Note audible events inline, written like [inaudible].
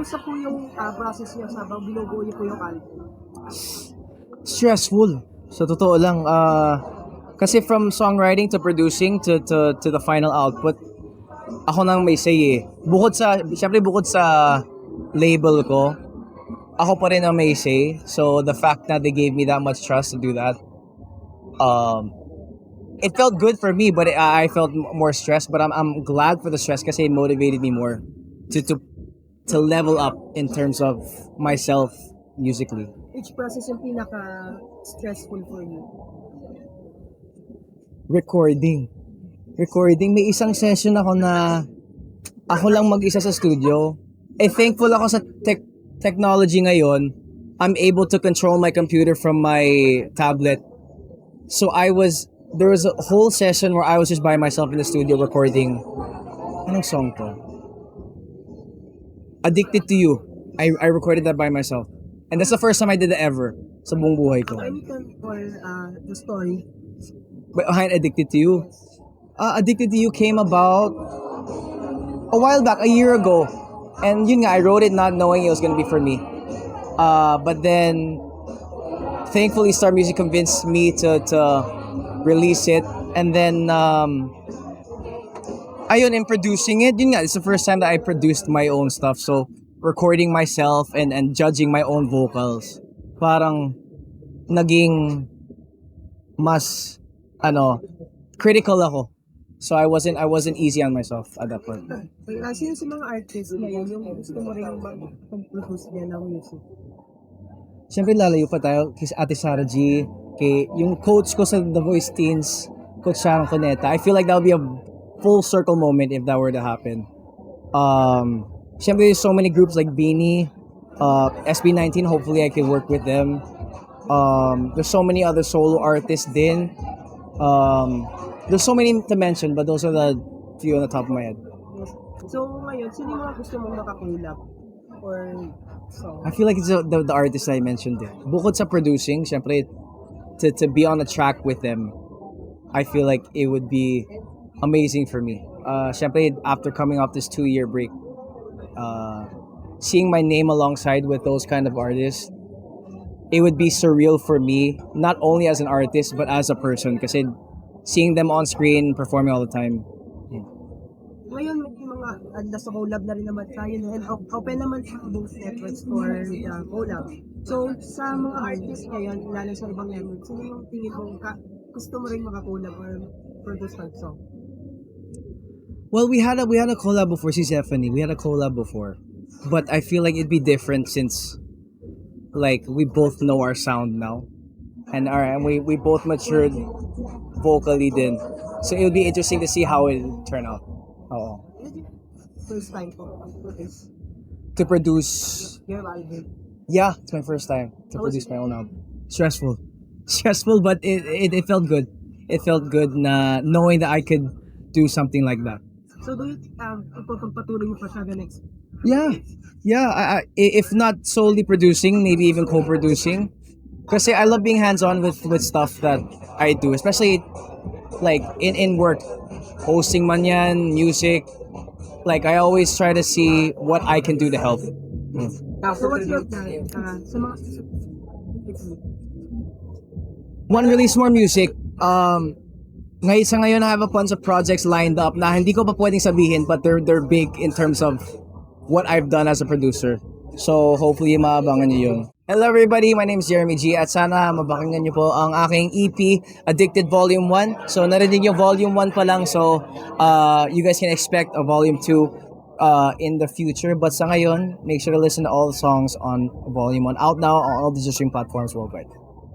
Kumusta po yung ah, process niyo sa binubuo niyo po yung album? stressful. Sa totoo lang, ah kasi from songwriting to producing to, to, to the final output, ako nang may say eh. Bukod sa, syempre bukod sa label ko, ako pa rin ang may say. So the fact that they gave me that much trust to do that, um, it felt good for me, but it, I felt more stressed. But I'm, I'm glad for the stress kasi it motivated me more to, to, to level up in terms of myself musically. Which process yung pinaka-stressful for you? recording. Recording. May isang session ako na ako lang mag-isa sa studio. Eh, thankful ako sa tech technology ngayon. I'm able to control my computer from my tablet. So I was, there was a whole session where I was just by myself in the studio recording. Anong song to? Addicted to You. I, I recorded that by myself. And that's the first time I did that ever sa buong buhay ko. Can you for uh, the story? behind Addicted to You. Uh, Addicted to You came about a while back, a year ago. And yun nga, I wrote it not knowing it was gonna be for me. Uh, but then, thankfully, Star Music convinced me to, to release it. And then, um, ayun, in producing it, yun nga, it's the first time that I produced my own stuff. So, recording myself and, and judging my own vocals. Parang, naging mas ano critical ako so I wasn't I wasn't easy on myself at that point Uh, sino sa mga artists ngayon yung gusto mo rin mag-produce niya ng music? Siyempre lalayo pa tayo kay Ate Sarah G kay yung coach ko sa The Voice Teens Coach Sharon Cuneta I feel like that would be a full circle moment if that were to happen um Siyempre there's so many groups like Beanie uh, SB19 hopefully I can work with them um there's so many other solo artists din um there's so many to mention but those are the few on the top of my head So ngayon, sino yung gusto mong makakulap? Or song? I feel like it's the, the, the artist I mentioned eh. Bukod sa producing, syempre, to, to be on a track with them, I feel like it would be amazing for me. Uh, after coming off this two-year break, uh, seeing my name alongside with those kind of artists, it would be surreal for me, not only as an artist, but as a person. Kasi seeing them on screen, performing all the time, Ngayon, may mga uh, nasa collab na rin naman tayo no? and open naman sa both networks for uh, collab. So, sa mga artists ngayon, lalo sa ibang networks, sino yung tingin mo ka, gusto mo rin makakolab or produce ng song? Well, we had a we had a collab before. Si Stephanie, we had a collab before, but I feel like it'd be different since, like, we both know our sound now, and our and we we both matured vocally. Then, so it would be interesting to see how it turn out. Oh, First time to produce, yeah, it's my first time to How produce my own album. Stressful, [laughs] stressful, but it, it it felt good. It felt good na knowing that I could do something like that. So, do you um, ipapagpatuloy mo pa siya the next? Yeah, yeah. I, I, if not solely producing, maybe even co-producing. Because I love being hands-on with with stuff that I do, especially like in in work, hosting man yan, music. Like I always try to see what I can do to help. So, what's your plan uh, sa mga One release more music. Um, ngayon sa ngayon, I have a bunch of projects lined up na hindi ko pa pwedeng sabihin, but they're they're big in terms of what I've done as a producer. So hopefully maabangan niyo yun. Hello everybody, my name is Jeremy G at sana mabakinggan niyo po ang aking EP Addicted Volume 1. So narinig yung Volume 1 pa lang so uh, you guys can expect a Volume 2 uh, in the future. But sa ngayon, make sure to listen to all the songs on Volume 1 out now on all the streaming platforms worldwide.